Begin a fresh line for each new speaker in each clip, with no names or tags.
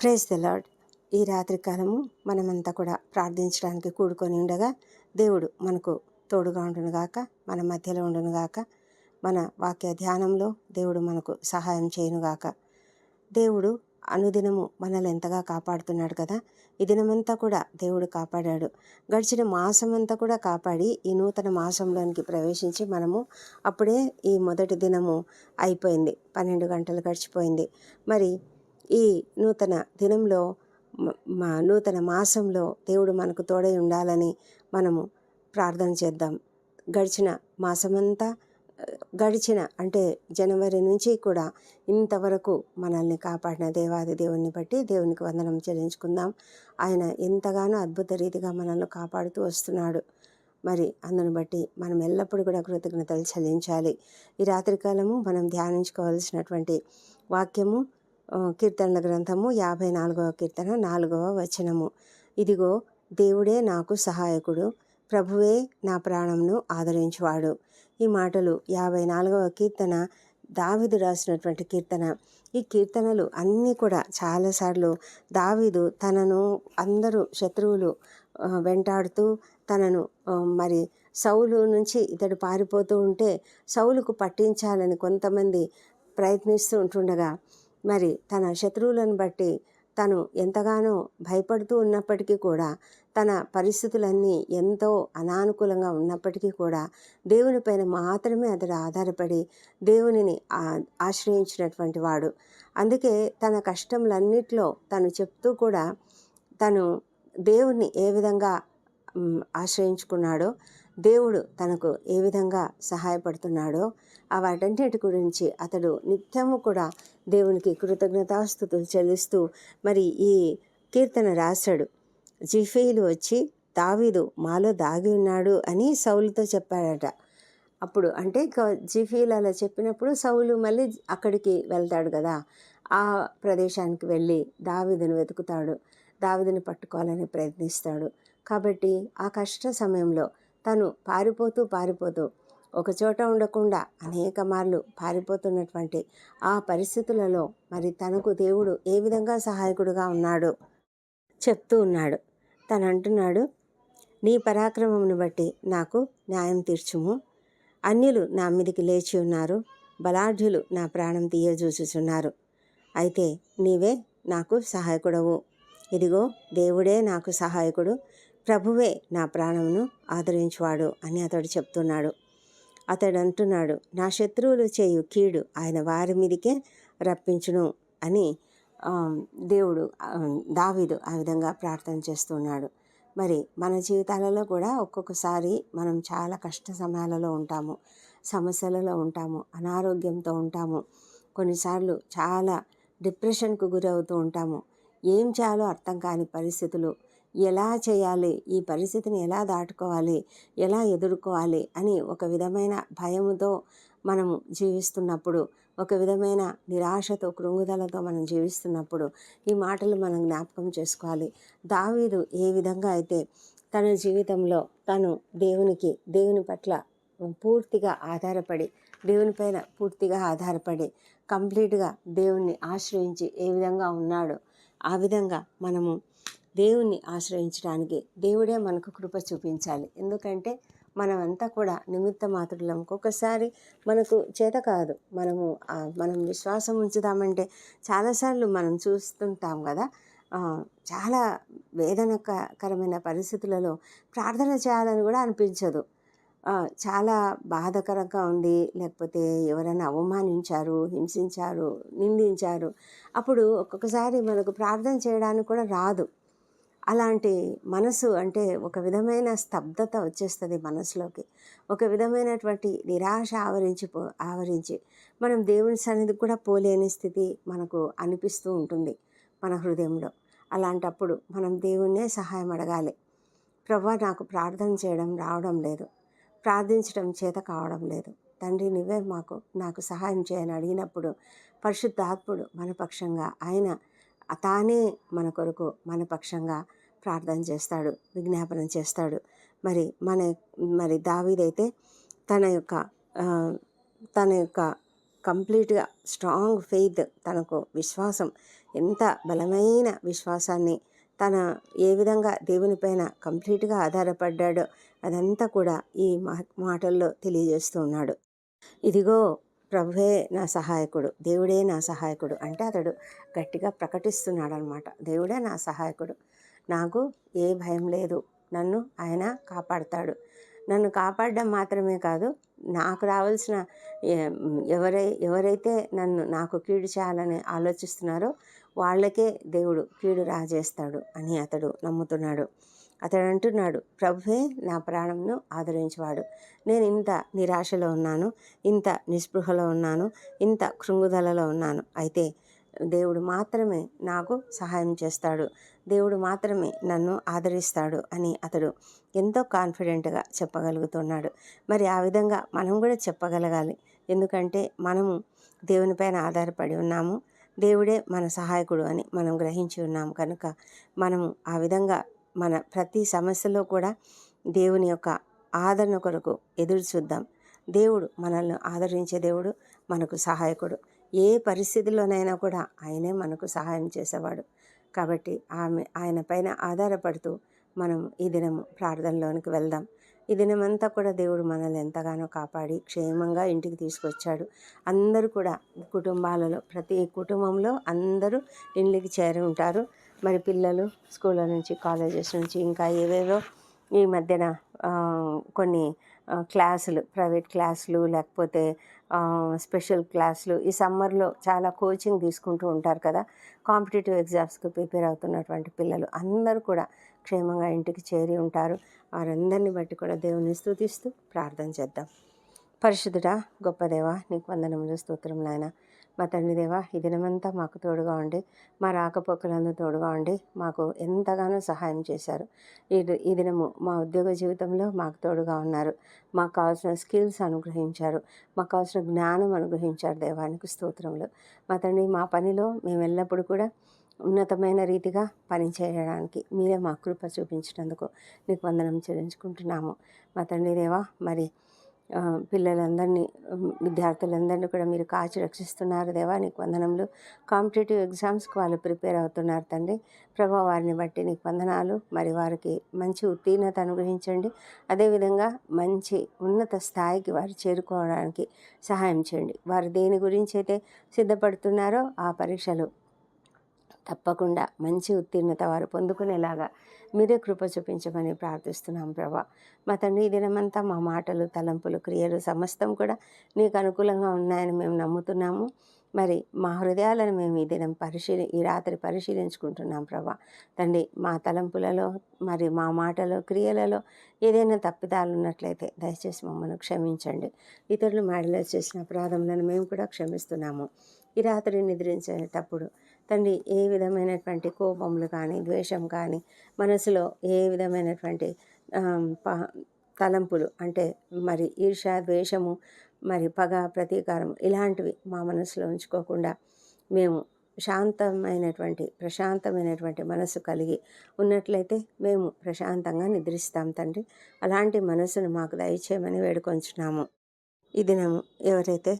Praise the lord ఈ రాత్రి కాలము మనమంతా కూడా ప్రార్థించడానికి కూడుకొని ఉండగా దేవుడు మనకు తోడుగా ఉండునుగాక మన మధ్యలో ఉండునుగాక మన వాక్య ధ్యానంలో దేవుడు మనకు సహాయం చేయనుగాక. దేవుడు అనుదినము మనల్ని ఎంతగా కాపాడుతున్నాడు కదా ఈ దినమంతా కూడా దేవుడు కాపాడాడు. గడిచిన మాసం అంతా కూడా కాపాడి ఈ నూతన మాసంలోనికి ప్రవేశించి మనము అప్పుడే ఈ మొదటి దినము అయిపోయింది. పన్నెండు గంటలు గడిచిపోయింది. మరి ఈ నూతన దినంలో మా నూతన మాసంలో దేవుడు మనకు తోడై ఉండాలని మనము ప్రార్థన చేద్దాం. గడిచిన మాసమంతా గడిచిన అంటే జనవరి నుంచి కూడా ఇంతవరకు మనల్ని కాపాడిన దేవాది దేవుని బట్టి దేవునికి వందనం చెల్లించుకుందాం. ఆయన ఎంతగానో అద్భుత రీతిగా మనల్ని కాపాడుతూ వస్తున్నాడు. మరి అందును బట్టి మనం ఎల్లప్పుడూ కూడా కృతజ్ఞతలు చెల్లించాలి. ఈ రాత్రికాలము మనం ధ్యానించుకోవాల్సినటువంటి వాక్యము కీర్తనల గ్రంథము యాభై నాలుగవ కీర్తన నాలుగవ వచనము. ఇదిగో దేవుడే నాకు సహాయకుడు ప్రభువే నా ప్రాణంను ఆదరించువాడు. ఈ మాటలు యాభై నాలుగవ కీర్తన దావిదు రాసినటువంటి కీర్తన. ఈ కీర్తనలు అన్నీ కూడా చాలాసార్లు దావీదు తనను అందరూ శత్రువులు వెంటాడుతూ తనను మరి సౌలు నుంచి ఇతడు పారిపోతూ ఉంటే సౌలుకు పట్టించాలని కొంతమంది ప్రయత్నిస్తూ ఉంటుండగా మరి తన శత్రువులను బట్టి తను ఎంతగానో భయపడుతూ ఉన్నప్పటికీ కూడా తన పరిస్థితులన్నీ ఎంతో అనానుకూలంగా ఉన్నప్పటికీ కూడా దేవుని పైన మాత్రమే అతడు ఆధారపడి దేవునిని ఆశ్రయించినటువంటి వాడు. అందుకే తన కష్టములన్నిట్లో తను చెప్తూ కూడా తను దేవుణ్ణి ఏ విధంగా ఆశ్రయించుకున్నాడో దేవుడు తనకు ఏ విధంగా సహాయపడుతున్నాడో ఆ వాటన్నిటి గురించి అతడు నిత్యము కూడా దేవునికి కృతజ్ఞతాస్థుతులు చెల్లిస్తూ మరి ఈ కీర్తన రాశాడు. జిఫీలు వచ్చి దావీదు మాలో దాగి ఉన్నాడు అని సౌలుతో చెప్పాడట. అప్పుడు అంటే క- జిఫీలు అలా చెప్పినప్పుడు సౌలు మళ్ళీ అక్కడికి వెళ్తాడు కదా. ఆ ప్రదేశానికి వెళ్ళి దావిదను వెతుకుతాడు. దావీదుని పట్టుకోవాలని ప్రయత్నిస్తాడు. కాబట్టి ఆ కష్ట సమయంలో తను పారిపోతూ పారిపోతూ ఒక చోట ఉండకుండా అనేక మార్లు పారిపోతున్నటువంటి ఆ పరిస్థితులలో మరి తనకు దేవుడు ఏ విధంగా సహాయకుడుగా ఉన్నాడో? చెప్తూ ఉన్నాడు. తను అంటున్నాడు నీ పరాక్రమమును బట్టి నాకు న్యాయం తీర్చుము. అన్యులు నా మీదికి లేచి ఉన్నారు బలాఢ్యులు నా ప్రాణం తీయజూచుచున్నారు. అయితే నీవే నాకు సహాయకుడవు. ఇదిగో దేవుడే నాకు సహాయకుడు. ప్రభువే నా ప్రాణమును ఆదరించువాడు అని అతడు చెప్తున్నాడు. అతడు అంటున్నాడు నా శత్రువులు చేయు కీడు ఆయన వారి మీదకే రప్పించును అని దేవుడు ఆ, దావీదు ఆ విధంగా ప్రార్థన చేస్తున్నాడు. మరి మన జీవితాలలో కూడా ఒక్కొక్కసారి మనం చాలా కష్ట సమయాలలో ఉంటాము సమస్యలలో ఉంటాము అనారోగ్యంతో ఉంటాము కొన్నిసార్లు చాలా డిప్రెషన్కు గురవుతూ ఉంటాము. ఏం చేయాలో అర్థం కాని పరిస్థితులు ఎలా చేయాలి? ఈ పరిస్థితిని ఎలా దాటుకోవాలి? ఎలా ఎదుర్కోవాలి? అని ఒక విధమైన భయముతో మనము జీవిస్తున్నప్పుడు ఒక విధమైన నిరాశతో కృంగుదలతో మనం జీవిస్తున్నప్పుడు ఈ మాటలు మనం జ్ఞాపకం చేసుకోవాలి. దావీదు ఏ విధంగా అయితే తన జీవితంలో తను దేవునికి దేవుని పట్ల పూర్తిగా ఆధారపడి దేవునిపైన పూర్తిగా ఆధారపడి కంప్లీట్గా దేవుణ్ణి ఆశ్రయించి ఏ విధంగా ఉన్నాడో ఆ విధంగా మనము దేవుణ్ణి ఆశ్రయించడానికి దేవుడే మనకు కృప చూపించాలి. ఎందుకంటే మనమంతా కూడా నిమిత్త మాత్రులం. ఒక్కొక్కసారి మనకు చేత కాదు. మనము మనం విశ్వాసం ఉంచుదామంటే చాలాసార్లు మనం చూస్తుంటాం కదా. చాలా వేదనకరమైన పరిస్థితులలో ప్రార్థన చేయాలని కూడా అనిపించదు. చాలా బాధకరంగా ఉంది లేకపోతే ఎవరైనా అవమానించారు హింసించారు నిందించారు. అప్పుడు ఒక్కొక్కసారి మనకు ప్రార్థన చేయడానికి కూడా రాదు. అలాంటి మనసు అంటే ఒక విధమైన స్తబ్దత వచ్చేస్తుంది మనసులోకి. ఒక విధమైనటువంటి నిరాశ ఆవరించి పో ఆవరించి మనం దేవుని సన్నిధి కూడా పోలేని స్థితి మనకు అనిపిస్తూ ఉంటుంది మన హృదయంలో. అలాంటప్పుడు మనం దేవుణ్ణే సహాయం అడగాలి. ప్రవ్వా నాకు ప్రార్థన చేయడం రావడం లేదు. ప్రార్థించడం చేత కావడం లేదు. తండ్రి నువ్వే మాకు నాకు సహాయం చేయని అడిగినప్పుడు పరిశుద్ధాత్ముడు మన పక్షంగా ఆయన తానే మన కొరకు మన పక్షంగా ప్రార్థన చేస్తాడు విజ్ఞాపన చేస్తాడు. మరి మన మరి దావీదైతే తన యొక్క తన యొక్క కంప్లీట్గా స్ట్రాంగ్ ఫెయిత్ తనకు విశ్వాసం ఎంత బలమైన విశ్వాసాన్ని తన ఏ విధంగా దేవునిపైన కంప్లీట్గా ఆధారపడ్డాడో అదంతా కూడా ఈ మాటల్లో తెలియజేస్తూ ఉన్నాడు. ఇదిగో ప్రభువే నా సహాయకుడు దేవుడే నా సహాయకుడు అంటే అతడు గట్టిగా ప్రకటిస్తున్నాడు అనమాట దేవుడే నా సహాయకుడు. నాకు ఏ భయం లేదు. నన్ను ఆయన కాపాడుతాడు. నన్ను కాపాడడం మాత్రమే కాదు నాకు రావాల్సిన ఎవరై ఎవరైతే నన్ను నాకు కీడు చేయాలని ఆలోచిస్తున్నారో వాళ్ళకే దేవుడు కీడు రాజేస్తాడు అని అతడు నమ్ముతున్నాడు. అతడు అంటున్నాడు ప్రభువే నా ప్రాణంను ఆదరించేవాడు. నేను ఇంత నిరాశలో ఉన్నాను ఇంత నిస్పృహలో ఉన్నాను ఇంత కృంగుదలలో ఉన్నాను. అయితే దేవుడు మాత్రమే నాకు సహాయం చేస్తాడు. దేవుడు మాత్రమే నన్ను ఆదరిస్తాడు అని అతడు ఎంతో కాన్ఫిడెంట్గా చెప్పగలుగుతున్నాడు. మరి ఆ విధంగా మనం కూడా చెప్పగలగాలి. ఎందుకంటే మనము దేవునిపైన ఆధారపడి ఉన్నాము. దేవుడే మన సహాయకుడు అని మనం గ్రహించి ఉన్నాము. కనుక మనము ఆ విధంగా మన ప్రతి సమస్యలో కూడా దేవుని యొక్క ఆదరణ కొరకు ఎదురు చూద్దాం. దేవుడు మనల్ని ఆదరించే దేవుడు మనకు సహాయకుడు. ఏ పరిస్థితిలోనైనా కూడా ఆయనే మనకు సహాయం చేసేవాడు. కాబట్టి ఆమె ఆయన పైన ఆధారపడుతూ మనం ఈ దినము ప్రార్థనలోనికి వెళ్దాం. ఈ దినమంతా కూడా దేవుడు మనల్ని ఎంతగానో కాపాడి క్షేమంగా ఇంటికి తీసుకొచ్చాడు. అందరూ కూడా కుటుంబాలలో ప్రతి కుటుంబంలో అందరూ ఇంటికి చేరి ఉంటారు. మరి పిల్లలు స్కూళ్ళ నుంచి కాలేజెస్ నుంచి ఇంకా ఏవేవో ఈ మధ్యన కొన్ని క్లాసులు ప్రైవేట్ క్లాసులు లేకపోతే స్పెషల్ క్లాసులు ఈ సమ్మర్లో చాలా కోచింగ్ తీసుకుంటూ ఉంటారు కదా. కాంపిటేటివ్ ఎగ్జామ్స్కి ప్రిపేర్ అవుతున్నటువంటి పిల్లలు అందరూ కూడా క్షేమంగా ఇంటికి చేరి ఉంటారు. వారందరిని బట్టి కూడా దేవుని స్థుతిస్తూ ప్రార్థన చేద్దాం. పరిశుద్ధుడా గొప్ప దేవా నీకు వందనములు స్తోత్రం నాయన. మా తండ్రి దేవా ఈ దినమంతా మాకు తోడుగా ఉండి మా రాకపోకలందు తోడుగా ఉండి మాకు ఎంతగానో సహాయం చేశారు. ఈ ఈ దినము మా ఉద్యోగ జీవితంలో మాకు తోడుగా ఉన్నారు. మాకు కావాల్సిన స్కిల్స్ అనుగ్రహించారు. మాకు కావాల్సిన జ్ఞానం అనుగ్రహించారు దేవానికి స్తోత్రంలో మా తండ్రి మా పనిలో మేము ఎల్లప్పుడూ కూడా ఉన్నతమైన రీతిగా పని చేయడానికి మీరే మా కృప చూపించినందుకు నీకు వందనం చెల్లించుకుంటున్నాము. మా తండ్రి దేవా మరి పిల్లలందరినీ విద్యార్థులందరినీ కూడా మీరు కాచి రక్షిస్తున్నారు దేవా. నీకు వందనములు. కాంపిటేటివ్ ఎగ్జామ్స్కి వాళ్ళు ప్రిపేర్ అవుతున్నారు తండ్రి. ప్రభా వారిని బట్టి నీకు వందనాలు. మరి వారికి మంచి ఉత్తీర్ణత అనుగ్రహించండి. అదేవిధంగా మంచి ఉన్నత స్థాయికి వారు చేరుకోవడానికి సహాయం చేయండి. వారు దేని గురించి అయితే సిద్ధపడుతున్నారో ఆ పరీక్షలు తప్పకుండా మంచి ఉత్తీర్ణత వారు పొందుకునేలాగా మీరే కృప చూపించమని ప్రార్థిస్తున్నాం ప్రభా. మా తండ్రి ఈ దినమంతా మా మాటలు తలంపులు క్రియలు సమస్తం కూడా నీకు అనుకూలంగా ఉన్నాయని మేము నమ్ముతున్నాము. మరి మా హృదయాలను మేము ఈ దినం పరిశీలి ఈ రాత్రి పరిశీలించుకుంటున్నాం ప్రభా. తండ్రి మా తలంపులలో మరి మా మాటలో క్రియలలో ఏదైనా తప్పిదాలు ఉన్నట్లయితే దయచేసి మమ్మల్ని క్షమించండి. ఇతరులు మేడలో చేసిన అపరాధములను మేము కూడా క్షమిస్తున్నాము. ఈ రాత్రి నిద్రించేటప్పుడు తండ్రి ఏ విధమైనటువంటి కోపములు కానీ ద్వేషం కానీ మనసులో ఏ విధమైనటువంటి ప- తలంపులు అంటే మరి ఈర్ష ద్వేషము మరి పగ ప్రతీకారం ఇలాంటివి మా మనసులో ఉంచుకోకుండా మేము శాంతమైనటువంటి ప్రశాంతమైనటువంటి మనసు కలిగి ఉన్నట్లయితే మేము ప్రశాంతంగా నిద్రిస్తాం తండ్రి. అలాంటి మనసును మాకు దయచేయమని వేడుకొంచున్నాము. ఈ దినము ఎవరైతే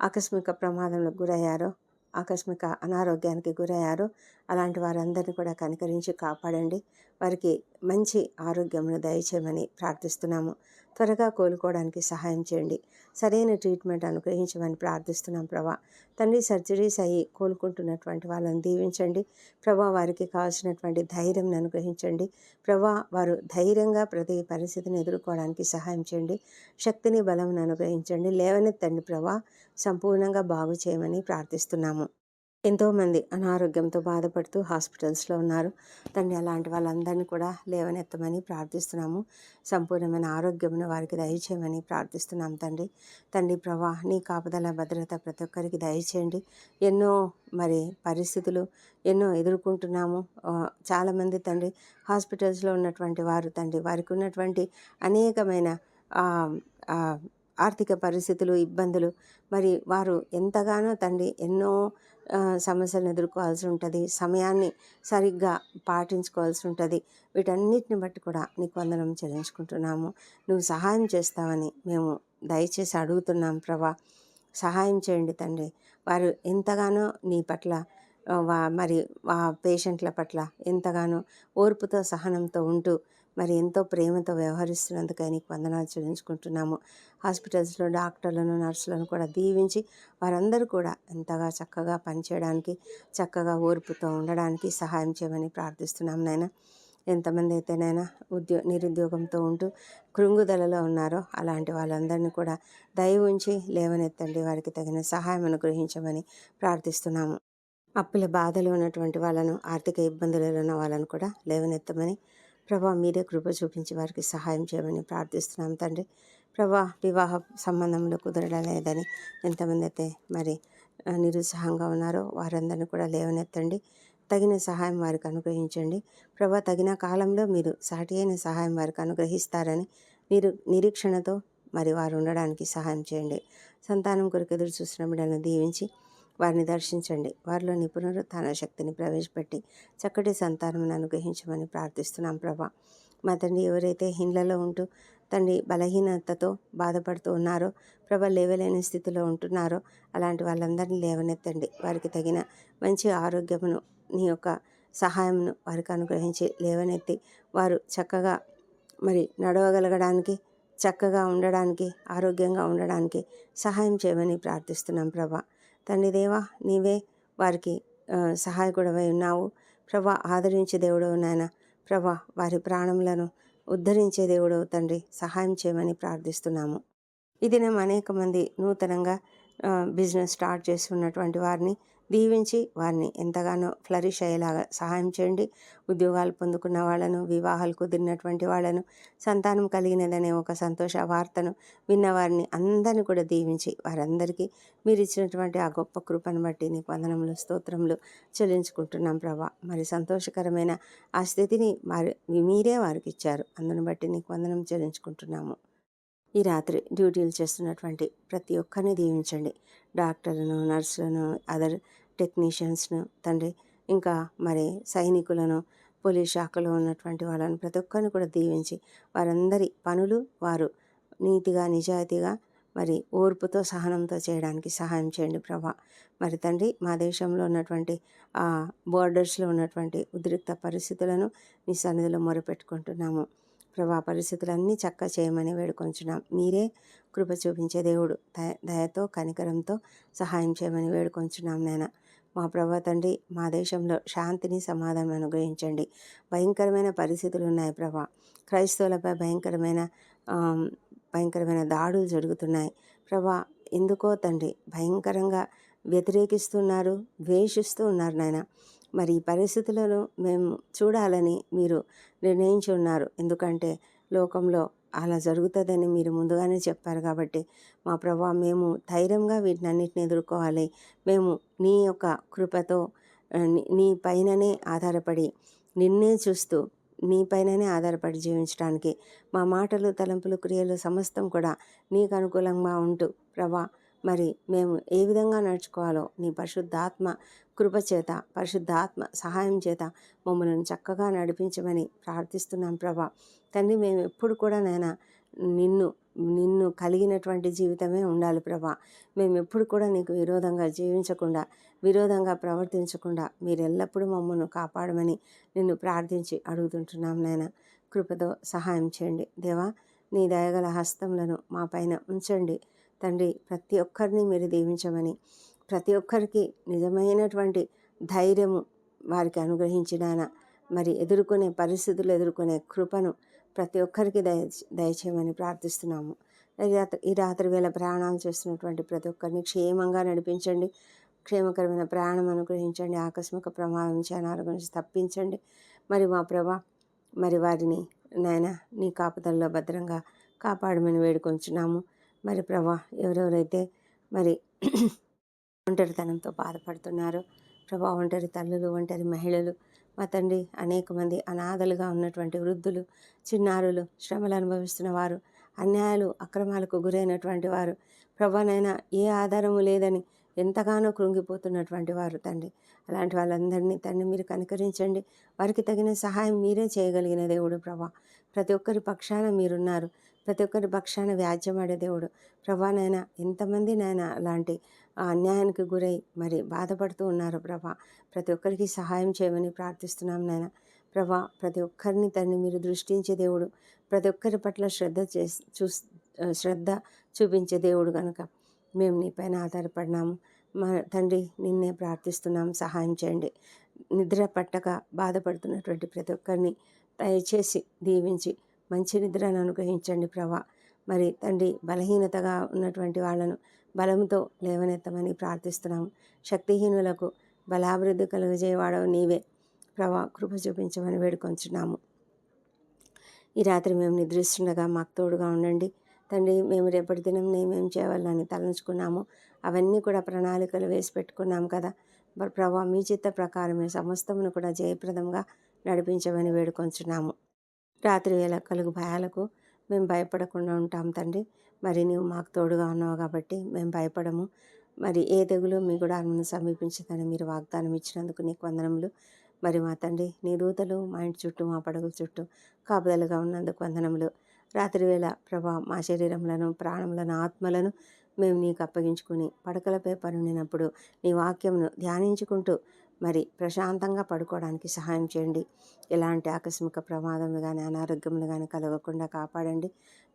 ఆకస్మిక ప్రమాదంలో గురయ్యారో ఆకస్మిక అనారోగ్యానికి గురయ్యారో. అలాంటి వారందరినీ కూడా కనికరించి కాపాడండి. వారికి మంచి ఆరోగ్యమును దయచేయమని ప్రార్థిస్తున్నాము. త్వరగా కోలుకోవడానికి సహాయం చేయండి. సరైన ట్రీట్మెంట్ అనుగ్రహించమని ప్రార్థిస్తున్నాం ప్రభా. తండ్రి సర్జరీస్ అయ్యి కోలుకుంటున్నటువంటి వాళ్ళని దీవించండి. ప్రభా వారికి కావాల్సినటువంటి ధైర్యం అనుగ్రహించండి. ప్రభా వారు ధైర్యంగా ప్రతి పరిస్థితిని ఎదుర్కోవడానికి సహాయం చేయండి. శక్తిని బలం అనుగ్రహించండి. లేవనెత్తండి ప్రభా. సంపూర్ణంగా బాగు చేయమని ప్రార్థిస్తున్నాము. ఎంతోమంది అనారోగ్యంతో బాధపడుతూ హాస్పిటల్స్లో ఉన్నారు. తండ్రి అలాంటి వాళ్ళందరినీ కూడా లేవనెత్తమని ప్రార్థిస్తున్నాము. సంపూర్ణమైన ఆరోగ్యమును వారికి దయచేయమని ప్రార్థిస్తున్నాం తండ్రి. తండ్రి ప్రభా నీ కాపుదల భద్రత ప్రతి ఒక్కరికి దయచేయండి. ఎన్నో మరి పరిస్థితులు ఎన్నో ఎదుర్కొంటున్నాము. చాలామంది తండ్రి హాస్పిటల్స్లో ఉన్నటువంటి వారు తండ్రి వారికి ఉన్నటువంటి అనేకమైన ఆర్థిక పరిస్థితులు ఇబ్బందులు మరి వారు ఎంతగానో తండ్రి ఎన్నో సమస్యలను ఎదుర్కోవాల్సి ఉంటుంది. సమయాన్ని సరిగ్గా పాటించుకోవాల్సి ఉంటుంది. వీటన్నిటిని బట్టి కూడా నీకు వందనం చెల్లించుకుంటున్నాము. నువ్వు సహాయం చేస్తావని మేము దయచేసి అడుగుతున్నాం ప్రభా. సహాయం చేయండి తండ్రి. వారు ఎంతగానో నీ పట్ల వా మరి ఆ పేషెంట్ల పట్ల ఎంతగానో ఓర్పుతో సహనంతో ఉంటూ మరి ఎంతో ప్రేమతో వ్యవహరిస్తున్నందుకై నీకు వందనాలు చెల్లించుకుంటున్నాము. హాస్పిటల్స్లో డాక్టర్లను నర్సులను కూడా దీవించి వారందరూ కూడా ఎంతగా చక్కగా పనిచేయడానికి చక్కగా ఓర్పుతో ఉండడానికి సహాయం చేయమని ప్రార్థిస్తున్నాం నాయన. ఎంతమంది అయితేనైనా ఉద్యో నిరుద్యోగంతో ఉంటూ కృంగుదలలో ఉన్నారో అలాంటి వాళ్ళందరినీ కూడా దయ ఉంచి లేవనెత్తండి. వారికి తగిన సహాయం అనుగ్రహించమని ప్రార్థిస్తున్నాము. అప్పుల బాధలు ఉన్నటువంటి వాళ్ళను ఆర్థిక ఇబ్బందులలో ఉన్న వాళ్ళను కూడా లేవనెత్తమని ప్రభా మీరే కృప చూపించి వారికి సహాయం చేయమని ప్రార్థిస్తున్నాం తండ్రి. ప్రభా వివాహ సంబంధంలో కుదరలేదని ఎంతమంది అయితే మరి నిరుత్సాహంగా ఉన్నారో వారందరినీ కూడా లేవనెత్తండి. తగిన సహాయం వారికి అనుగ్రహించండి. ప్రభా తగిన కాలంలో మీరు సాటి అయిన సహాయం వారికి అనుగ్రహిస్తారని మీరు నిరీక్షణతో మరి వారు ఉండడానికి సహాయం చేయండి. సంతానం కొరకు ఎదురు చూసిన బిడ్డలను దీవించి వారిని దర్శించండి. వారిలోని పునరుత్థాన శక్తిని ప్రవేశపెట్టి చక్కటి సంతానం అనుగ్రహించమని ప్రార్థిస్తున్నాం ప్రభా. మా తండ్రి ఎవరైతే ఇండ్లలో ఉంటూ తండ్రి బలహీనతతో బాధపడుతూ ఉన్నారో ప్రభ లేవలేని స్థితిలో ఉంటున్నారో అలాంటి వాళ్ళందరినీ లేవనెత్తండి. వారికి తగిన మంచి ఆరోగ్యమును నీ యొక్క సహాయమును వారికి అనుగ్రహించి లేవనెత్తి వారు చక్కగా మరి నడవగలగడానికి చక్కగా ఉండడానికి ఆరోగ్యంగా ఉండడానికి సహాయం చేయమని ప్రార్థిస్తున్నాం ప్రభా. తండ్రి దేవా నీవే వారికి సహాయకుడవై ఉన్నావు. ప్రభా ఆదరించే దేవుడు నాయన. ప్రభా వారి ప్రాణములను ఉద్ధరించే దేవుడు తండ్రి. సహాయం చేయమని ప్రార్థిస్తున్నాము. ఈ దినం అనేక మంది నూతనంగా బిజినెస్ స్టార్ట్ చేస్తున్నటువంటి వారిని దీవించి వారిని ఎంతగానో ఫ్లరిష్ అయ్యేలాగా సహాయం చేయండి. ఉద్యోగాలు పొందుకున్న వాళ్ళను వివాహాలు కుదిరినటువంటి వాళ్ళను సంతానం కలిగినదనే ఒక సంతోష వార్తను విన్న వారిని అందరిని కూడా దీవించి వారందరికీ మీరు ఇచ్చినటువంటి ఆ గొప్ప కృపను బట్టి నీకు వందనములు స్తోత్రములు చెల్లించుకుంటున్నాం ప్రభా. మరి సంతోషకరమైన ఆ స్థితిని మరి మీరే వారికి ఇచ్చారు. అందును బట్టి నీకు వందనం చెల్లించుకుంటున్నాము. ఈ రాత్రి డ్యూటీలు చేస్తున్నటువంటి ప్రతి ఒక్కరిని దీవించండి. డాక్టర్లను నర్సులను అదర్ టెక్నీషియన్స్ను తండ్రి ఇంకా మరి సైనికులను పోలీస్ శాఖలో ఉన్నటువంటి వాళ్ళని ప్రతి ఒక్కరిని కూడా దీవించి వారందరి పనులు వారు నీతిగా నిజాయితీగా మరి ఓర్పుతో సహనంతో చేయడానికి సహాయం చేయండి ప్రభా. మరి తండ్రి మా దేశంలో ఉన్నటువంటి ఆ బోర్డర్స్లో ఉన్నటువంటి ఉద్రిక్త పరిస్థితులను నీ సన్నిధిలో మొరపెట్టుకుంటున్నాము. ప్రభా పరిస్థితులన్నీ చక్క చేయమని వేడుకొంచున్నాం. మీరే కృప చూపించే దేవుడు. దయ దయతో కనికరంతో సహాయం చేయమని వేడుకొంచున్నాం నాయన. మా ప్రభా తండ్రి మా దేశంలో శాంతిని సమాధానం అనుగ్రహించండి. భయంకరమైన పరిస్థితులు ఉన్నాయి ప్రభా. క్రైస్తవులపై భయంకరమైన భయంకరమైన దాడులు జరుగుతున్నాయి. ప్రభా ఎందుకో తండ్రి భయంకరంగా వ్యతిరేకిస్తున్నారు ద్వేషిస్తూ ఉన్నారు నాయన. మరి ఈ పరిస్థితులను మేము చూడాలని మీరు నిర్ణయించి ఉన్నారు ఎందుకంటే లోకంలో అలా జరుగుతుందని మీరు ముందుగానే చెప్పారు కాబట్టి మా ప్రభా మేము ధైర్యంగా వీటినన్నిటిని ఎదుర్కోవాలి. మేము నీ యొక్క కృపతో నీ- నీ పైననే ఆధారపడి నిన్నే చూస్తూ నీ పైననే ఆధారపడి జీవించడానికి మా మాటలు తలంపులు క్రియలు సమస్తం కూడా నీకు అనుకూలంగా ఉంటూ ప్రభా మరి మేము ఏ విధంగా నడుచుకోవాలో నీ పరిశుద్ధాత్మ కృప చేత పరిశుద్ధాత్మ సహాయం చేత మమ్మల్ని చక్కగా నడిపించమని ప్రార్థిస్తున్నాం ప్రభా. తండ్రి మేము ఎప్పుడు కూడా నైనా నిన్ను నిన్ను కలిగినటువంటి జీవితమే ఉండాలి ప్రభా. మేము ఎప్పుడు కూడా నీకు విరోధంగా జీవించకుండా విరోధంగా ప్రవర్తించకుండా మీరు ఎల్లప్పుడూ మమ్మల్ని కాపాడమని నిన్ను ప్రార్థించి అడుగుతుంటున్నాం నాయన. కృపతో సహాయం చేయండి. దేవా నీ దయగల హస్తములను మా పైన ఉంచండి. తండ్రి ప్రతి ఒక్కరిని మీరు దీవించమని. ప్రతి ఒక్కరికి నిజమైనటువంటి ధైర్యము వారికి అనుగ్రహించిన మరి ఎదుర్కొనే పరిస్థితులు ఎదుర్కొనే కృపను ప్రతి ఒక్కరికి దయ దయచేయమని ప్రార్థిస్తున్నాము. ఈ రాత్రి ఈ రాత్రి వేళ ప్రయాణాలు చేస్తున్నటువంటి ప్రతి ఒక్కరిని క్షేమంగా నడిపించండి. క్షేమకరమైన ప్రయాణం అనుగ్రహించండి. ఆకస్మిక ప్రమాదం నుంచి అనారోగ్యం నుంచి తప్పించండి. మరి మా ప్రభా మరి వారిని నాయన నీ కాపుదల్లో భద్రంగా కాపాడమని వేడుకొంచున్నాము. మరి ప్రభా ఎవరెవరైతే మరి ఒంటరితనంతో బాధపడుతున్నారు ప్రభా ఒంటరి తల్లులు ఒంటరి మహిళలు మా తండ్రి అనేక మంది అనాథలుగా ఉన్నటువంటి వృద్ధులు చిన్నారులు శ్రమలు అనుభవిస్తున్న వారు అన్యాయాలు అక్రమాలకు గురైనటువంటి వారు ప్రభానైనా ఏ ఆధారము లేదని ఎంతగానో కృంగిపోతున్నటువంటి వారు తండ్రి. అలాంటి వాళ్ళందరినీ తండ్రి మీరు కనికరించండి. వారికి తగిన సహాయం మీరే చేయగలిగిన దేవుడు ప్రభా. ప్రతి ఒక్కరి పక్షాన మీరున్నారు. ప్రతి ఒక్కరి పక్షాన వ్యాజ్యమాడే దేవుడు. ప్రభా నాయన ఎంతమంది నాయన అలాంటి ఆ అన్యాయానికి గురై మరి బాధపడుతూ ఉన్నారు ప్రభా. ప్రతి ఒక్కరికి సహాయం చేయమని ప్రార్థిస్తున్నాం నాయన. ప్రభా ప్రతి ఒక్కరిని తండ్రి మీరు దృష్టించే దేవుడు. ప్రతి ఒక్కరి పట్ల శ్రద్ధ చేసి చూ శ్రద్ధ చూపించే దేవుడు కనుక మేము నీపైన ఆధారపడినాము. మా తండ్రి నిన్నే ప్రార్థిస్తున్నాం. సహాయం చేయండి. నిద్ర పట్టక బాధపడుతున్నటువంటి ప్రతి ఒక్కరిని దయచేసి దీవించి మంచి నిద్రను అనుగ్రహించండి ప్రభా. మరి తండ్రి బలహీనతగా ఉన్నటువంటి వాళ్ళను బలంతో లేవనెత్తమని ప్రార్థిస్తున్నాము. శక్తిహీనులకు బలాభివృద్ధి కలుగజేయవాడవు నీవే. ప్రభా కృప చూపించమని వేడుకొంచున్నాము. ఈ రాత్రి మేము నిద్రిస్తుండగా మాకు తోడుగా ఉండండి. తండ్రి మేము రేపటి దినం మేమేం చేయాలని తలంచుకున్నాము అవన్నీ కూడా ప్రణాళికలు వేసి పెట్టుకున్నాం కదా. మరి ప్రభా మీ చిత్త ప్రకారమే సమస్తమును కూడా జయప్రదంగా నడిపించమని వేడుకొంచున్నాము. రాత్రి వేళ కలుగు భయాలకు మేము భయపడకుండా ఉంటాం తండ్రి. మరి నీవు మాకు తోడుగా ఉన్నావు కాబట్టి మేము భయపడము. మరి ఏ తెగులు మీ గుడారమును సమీపించదని మీరు వాగ్దానం ఇచ్చినందుకు నీకు వందనములు. మరి మా తండ్రి నీ దూతలు మా ఇంటి చుట్టూ మా పడగల చుట్టూ కాపుదలుగా ఉన్నందుకు వందనములు. రాత్రివేళ ప్రభా మా శరీరములను ప్రాణములను ఆత్మలను మేము నీకు అప్పగించుకుని పడకలపై పరునినప్పుడు నీ వాక్యమును ధ్యానించుకుంటూ మరి ప్రశాంతంగా పడుకోవడానికి సహాయం చేయండి. ఎలాంటి ఆకస్మిక ప్రమాదములు కానీ అనారోగ్యములు కానీ కలగకుండా కాపాడండి.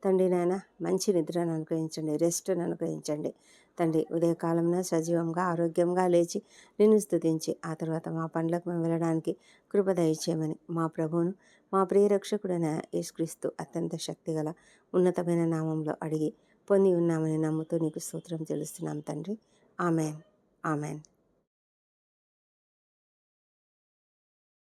తండ్రి నాయన మంచి నిద్రను అనుగ్రహించండి రెస్ట్ను అనుగ్రహించండి. తండ్రి ఉదయకాలంలో సజీవంగా ఆరోగ్యంగా లేచి నిన్ను స్థుతించి ఆ తర్వాత మా పనులకు మేము వెళ్ళడానికి కృప దయచేయమని మా ప్రభువును మా ప్రియరక్షకుడైన యేసుక్రీస్తు అత్యంత శక్తిగల ఉన్నతమైన నామంలో అడిగి పొంది ఉన్నామని నమ్ముతూ నీకు స్తోత్రం తెలుస్తున్నాం తండ్రి. ఆమెన్. ఆమెన్.